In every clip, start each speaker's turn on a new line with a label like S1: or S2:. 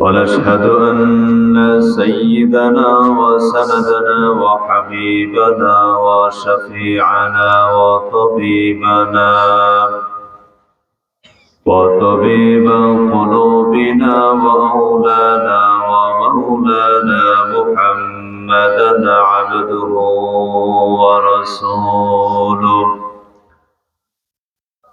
S1: ونشهد أن سيدنا وسندنا وحبيبنا وشفيعنا وطبيبنا وطبيب قلوبنا وأولانا ومولانا محمدا عبده ورسوله.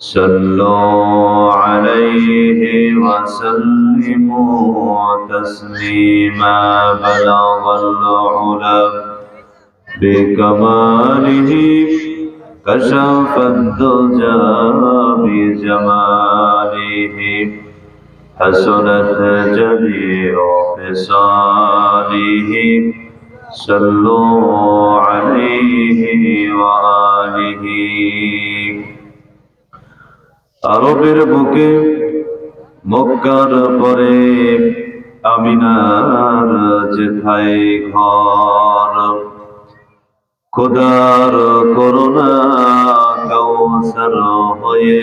S1: صلوا عليه وسلموا تسليما بلغ العلا بكماله كشف الدجى بجماله حسنت جميع خصاله صلوا عليه وآله আরবের বুকে মক্কার পরে আমিনার যেথায় ঘর খোদার করোনা কৌসর হয়ে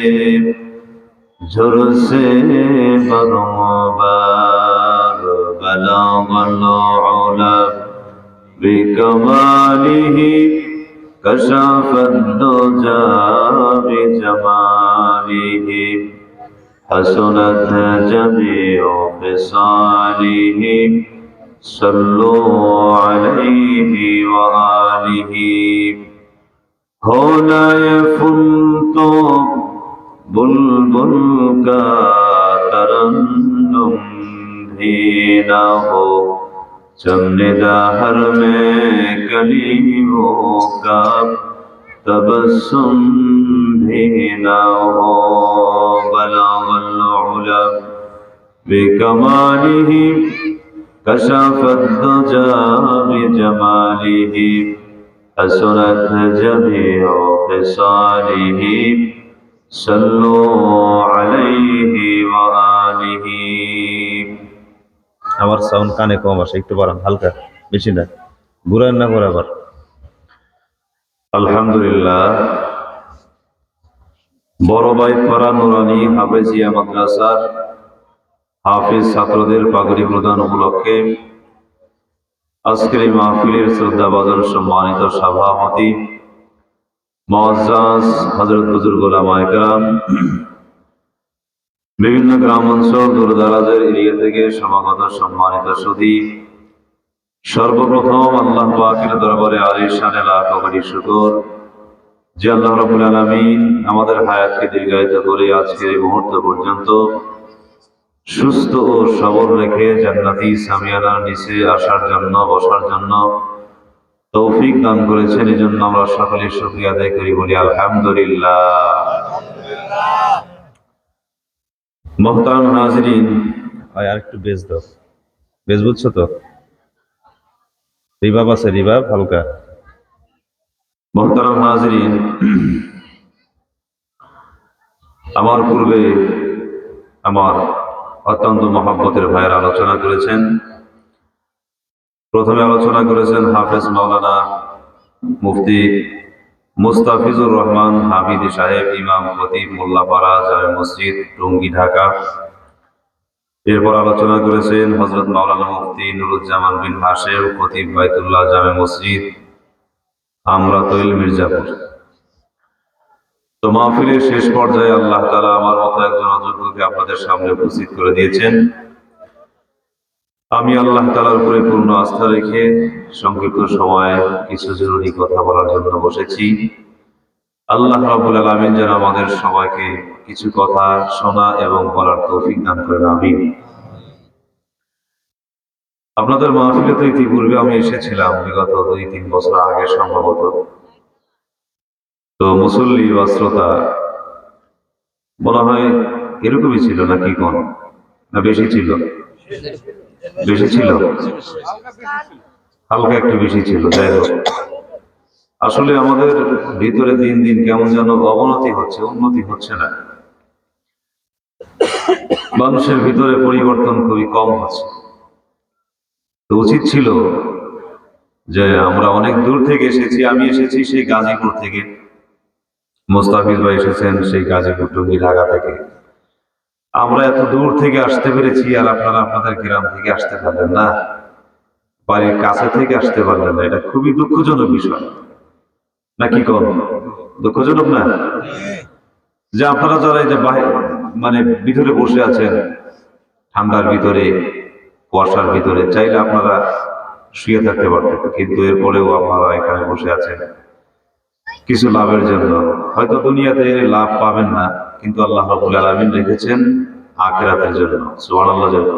S1: ঝরসে বরমবার বলগল علا بكماله كشف الدجى بجماله حسنت جميع خصاله صلوا عليه وآله هنا يفنت بلبل کا ترنم بھی نہ ہو چمدا ہر میں کلیموں کا تبسم بھی نہ ہو، بلا ملا بے کمالی ہی کشافت جا بھی والعلا بکمالہ کشف الدجا بجمالہ ہو جمیع ہی صلو علیہ وآلہ۔
S2: আমার সাউন্ড কানে কম আসে, একটু বাড়ান, হালকা, বেশি না। ঘুরান না করে আবার।
S1: আলহামদুলিল্লাহ। বড় ভাই পাড়া নুরানি হাফেজিয়া মাদ্রাসার হাফিজ ছাত্রদের পাগড়ি প্রদান উপলক্ষে আজকের এই মাহফিলের শ্রদ্ধাবাদন সম্মানিত সভাপতি মহাজ হজরত বুজুর্গ ওলামা একরাম বিভিন্ন গ্রাম অঞ্চল দূরদারাজের এরিয়া থেকে সমাগত সম্মানিত সুদী সর্বপ্রথম আল্লাহ পাকের দরবারে আলিশানে লাখ কোটি শুকর। যে আল্লাহ রাব্বুল আলামিন আমাদের হায়াতকে দীর্ঘায়িত করে আজকের এই মুহূর্ত পর্যন্ত সুস্থ ও সবল রেখে জান্নাতি সামিয়ানার নিচে আসার জন্য, বসার জন্য তৌফিক দান করেছেন। এই জন্য আমরা সকলে শুকরিয়া আদায় করি বলি আলহামদুলিল্লাহ। মোহতারাম হাজরিন
S2: আর একটু বেজ দাও। বেজ বুঝছ তো? রিভাব আছে রিভাব হালকা।
S1: মোহতারাম হাজরিন আমার পূর্বে আমার অত্যন্ত মহাব্বতের ভাইয়ের আলোচনা করেছেন। প্রথমে আলোচনা করেছেন হাফেজ মাওলানা মুফতি মুস্তাফিজুর রহমান, হামিদ সাহেব, ইমাম খতিব, মোল্লাপাড়া জামে মসজিদ, টঙ্গী ঢাকা। এরপর আলোচনা করেছেন হজরত মাওলানা মুফতি নুরুজ্জামান বিন হাসেব খতিব বাইতুল্লাহ জামে মসজিদ, আমরা তৈল মির্জাপুর। তো মাহফিলের শেষ পর্যায়ে আল্লাহ তালা আমার মতো একজন অযোগ্যকে আপনাদের সামনে উপস্থিত করে দিয়েছেন। আমি আল্লাহ তালার উপরে পূর্ণ আস্থা রেখে সংক্ষিপ্ত সময়ে কিছু জরুরি কথা বলার জন্য বসেছি। আল্লাহ রাবুল আলমিন যেন আমাদের সবাইকে কিছু কথা শোনা এবং বলার তৌফিক দান করেন আমি আপনাদের মাহফিলে তো ইতিপূর্বে আমি এসেছিলাম, বিগত দুই তিন বছর আগে সম্ভবত। তো মুসল্লি বা শ্রোতা, মনে হয় এরকমই ছিল নাকি কোন? না বেশি ছিল? বেশি ছিল। হালকা একটু বেশি ছিল যাই হোক। আসলে আমাদের ভিতরে দিন দিন কেমন যেন অবনতি হচ্ছে উন্নতি হচ্ছে না। মানুষের ভিতরে পরিবর্তন খুবই কম হচ্ছে। তো উচিত ছিল যে আমরা অনেক দূর থেকে এসেছি আমি এসেছি সেই গাজীপুর থেকে। মোস্তাফিজ ভাই এসেছেন সেই গাজীপুর টঙ্গী ঢাকা থেকে। আমরা এত দূর থেকে আসতে পেরেছি আর আপনারা আপনাদের গ্রাম থেকে আসতে পারলেন না। বাড়ির কাছে থেকে আসতে পারলেন না। এটা খুবই দুঃখজনক বিষয়। নাকি কম দুঃখজনক না? যে আপনারা যারা এই যে মানে ভিতরে বসে আছেন, ঠান্ডার ভিতরে, কুয়াশার ভিতরে, চাইলে আপনারা শুয়ে থাকতে পারতেন, কিন্তু এরপরেও আপনারা এখানে বসে আছেন। কিছু লাভের জন্য। হয়তো দুনিয়াতে লাভ পাবেন না। কিন্তু আল্লাহ রাবুল আলমিন রেখেছেন আখেরাতের জন্য, সুবহানাল্লাহ জন্য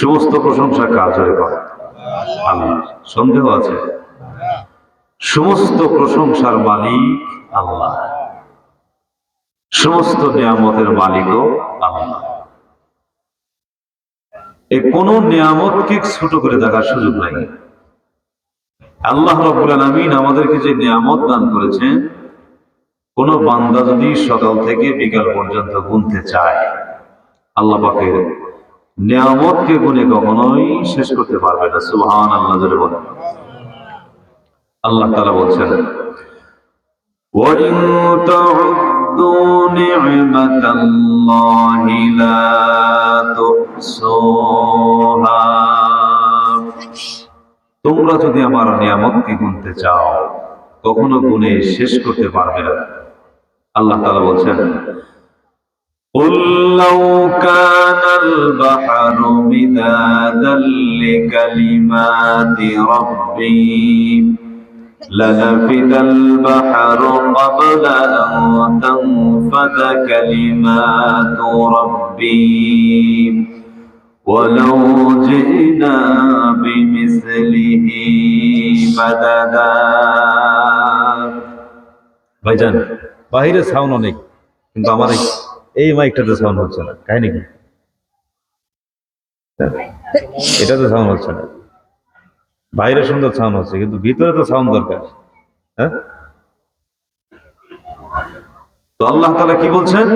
S1: সমস্ত প্রশংসা হয়ে পারে আল্লাহ, সন্দেহ আছে? সমস্ত প্রশংসার মালিক আল্লাহ। সমস্ত নিয়ামতের মালিকও আল্লাহ। এই কোন নিয়ামতকে ছোট করে দেখার সুযোগ নাই। আল্লাহ রব্বুল আলামিন আমাদেরকে যে নিয়ামত দান করেছেন কোন বান্দা যদি সকাল থেকে বিকাল পর্যন্ত গুনতে চায় আল্লাহ পাকের নিয়ামতকে গুনে কখনোই শেষ করতে পারবে না সুবহান আল্লাহ জোরে বলেন আল্লাহ তাআলা বলছেন وَإِن تَعُدُّوا نِعْمَةَ اللَّهِ لَا تُحْصُوهَا তোমরা যদি আমার নিয়ামতকে গুনতে চাও কখনো গুনে শেষ করতে পারবে না আল্লাহ তাআলা বলছেন قل لو كان البحر مدادا لكلمات ربي لنفد البحر قبل أن تنفد كلمات ربي ولو جئنا بمثله مددا
S2: ভাইজান বাহিরে সাউন্ড অনেক, কিন্তু আমার এই- মাইকটাতে সাউন্ড হচ্ছে না, কাহিনি কি? এটাতে সাউন্ড হচ্ছে না। বাইরে সুন্দর সাউন্ড হচ্ছে, কিন্তু ভিতরে তো সাউন্ড দরকার হ্যাঁ?
S1: তো আল্লাহ তাআলা কি বলছেন?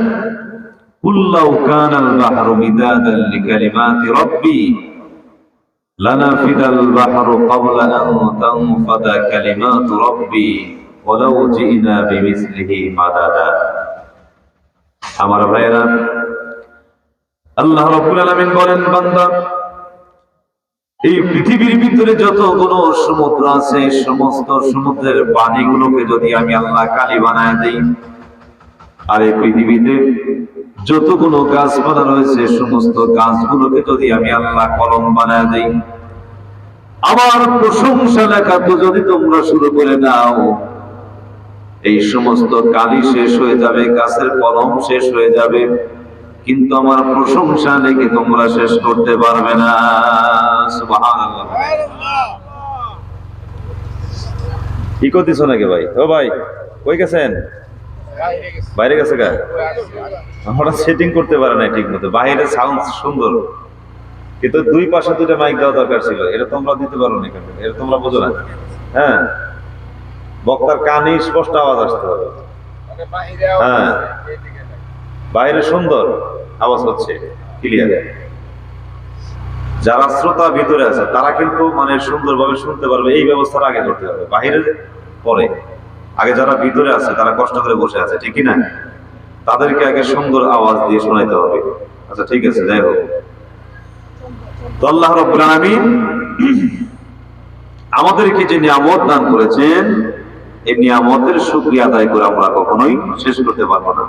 S1: কুল্লাউ আন কালিমাতু রাব্বি। জিনা বিমিসলিহি মাদাদা। আমার ভাইয়েরা আল্লাহ রাব্বুল আলামিন বলেন বান্দা এই পৃথিবীর ভিতরে যতগুলো সমুদ্র আছে, সমস্ত সমুদ্রের পানিগুলোকে যদি আমি আল্লাহ কালি বানায় আর এই পৃথিবীতে যতগুলো গাছপালা রয়েছে সমস্ত গাছগুলোকে যদি আমি আল্লাহ কলম বানায় দেই আমার প্রশংসা লেখা তো যদি তোমরা শুরু করে দাও এই সমস্ত কালি শেষ হয়ে যাবে, গাছের কলম শেষ হয়ে যাবে। কিন্তু আমার প্রশংসা লেখে তোমরা শেষ করতে পারবে না।
S2: কি নাকি ভাই? ও ভাই, কই গেছেন? বাইরে গেছে গা? আমরা সেটিং করতে পারে না ঠিক মতো বাইরে সাউন্ড সুন্দর। কিন্তু দুই পাশে দুটো মাইক দেওয়া দরকার ছিল। এটা তোমরা দিতে পারো না এটা তোমরা বোঝো না। হ্যাঁ? বক্তার কানে স্পষ্ট আওয়াজ আসতে হবে হ্যাঁ। বাইরে সুন্দর আওয়াজ হচ্ছে ক্লিয়ার যারা শ্রোতা ভিতরে আছে তারা কিন্তু মানে সুন্দরভাবে শুনতে পারবে এই ব্যবস্থাটা আগে করতে হবে। বাইরে পরে আগে যারা ভিতরে আছে তারা কষ্ট করে বসে আছে ঠিক কি না? তাদেরকে আগে সুন্দর আওয়াজ দিয়ে শোনাইতে হবে। আচ্ছা ঠিক আছে যাই হোক। তো আল্লাহ রব্বুল আলামিন আমাদেরকে যে নিয়ামত দান করেছেন এই নিয়ামতের শুকরিয়া আদায় করে আমরা কখনোই শেষ করতে পারবো না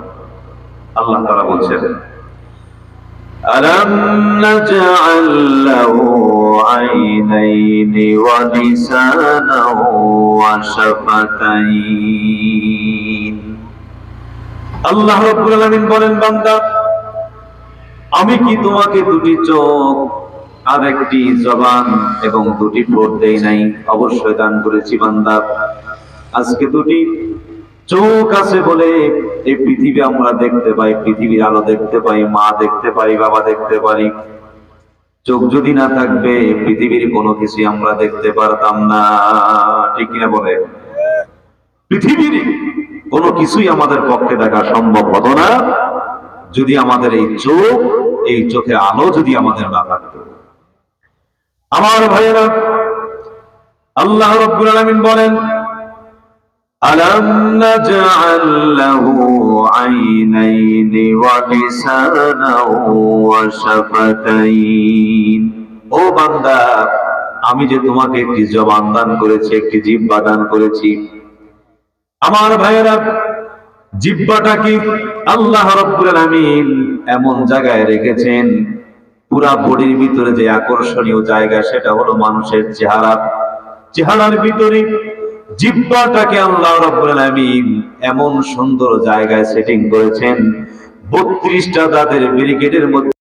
S2: আল্লাহ তারা বলছেন ألم نجعل له عينين ولسانا وشفتين আল্লাহ রব্বুল আলামিন বলেন বান্দা আমি কি তোমাকে দুটি চোখ আর একটি জবান এবং দুটি ঠোঁট দেই নাই অবশ্যই দান করেছি বান্দা আজকে দুটি চোখ আছে বলে এই পৃথিবী আমরা দেখতে পাই, পৃথিবীর আলো দেখতে পাই, মা দেখতে পারি বাবা দেখতে পারি। চোখ যদি না থাকবে পৃথিবীর কোনো কিছু আমরা দেখতে পারতাম না। ঠিক কিনা বলে? পৃথিবীর কোনো কিছুই আমাদের পক্ষে দেখা সম্ভব হতো না। যদি আমাদের এই চোখ, এই চোখের আলো যদি আমাদের না থাকতো। আমার ভাইয়েরা, আল্লাহ রব্বুল আলামিন বলেন ألم نجعل له عينين ولسانا وشفتين ও বান্দা আমি যে তোমাকে একটি জবান দান করেছি একটি জিহ্বা দান করেছি আমার ভাইয়েরা জিব্বাটা কি আল্লাহ রব্বুল আলামিন এমন জায়গায় রেখেছেন পুরা বডির ভিতরে যে আকর্ষণীয় জায়গা সেটা হলো মানুষের চেহারা চেহারার ভিতরে জিব্বাটাকে আল্লাহ রব্বুল আলামিন এমন সুন্দর জায়গায় সেটিং করেছেন বত্রিশটা দাঁতের ব্রিগেডের মধ্যে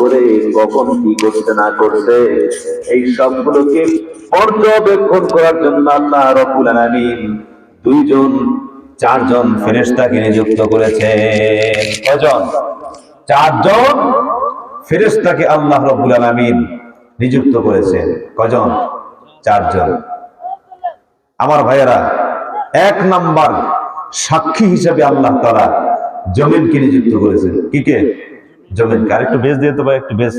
S2: করে কখন কি করছে না করছে এই সবগুলোকে পর্যবেক্ষণ করার জন্য আল্লাহ রব্বুল আলামিন দুইজন, চারজন ফেরেশতাকে নিযুক্ত করেছেন। কজন? চারজন ফেরেশতাকে আল্লাহ রব্বুল আলামিন নিযুক্ত করেছেন। কজন? চারজন। আমার ভাইয়েরা, এক নাম্বার সাক্ষী হিসেবে আল্লাহ তারা জমিনকে নিযুক্ত করেছেন। কি কে? জমিনকে আরেকটু বেশ দিয়ে তো ভাই একটু বেশ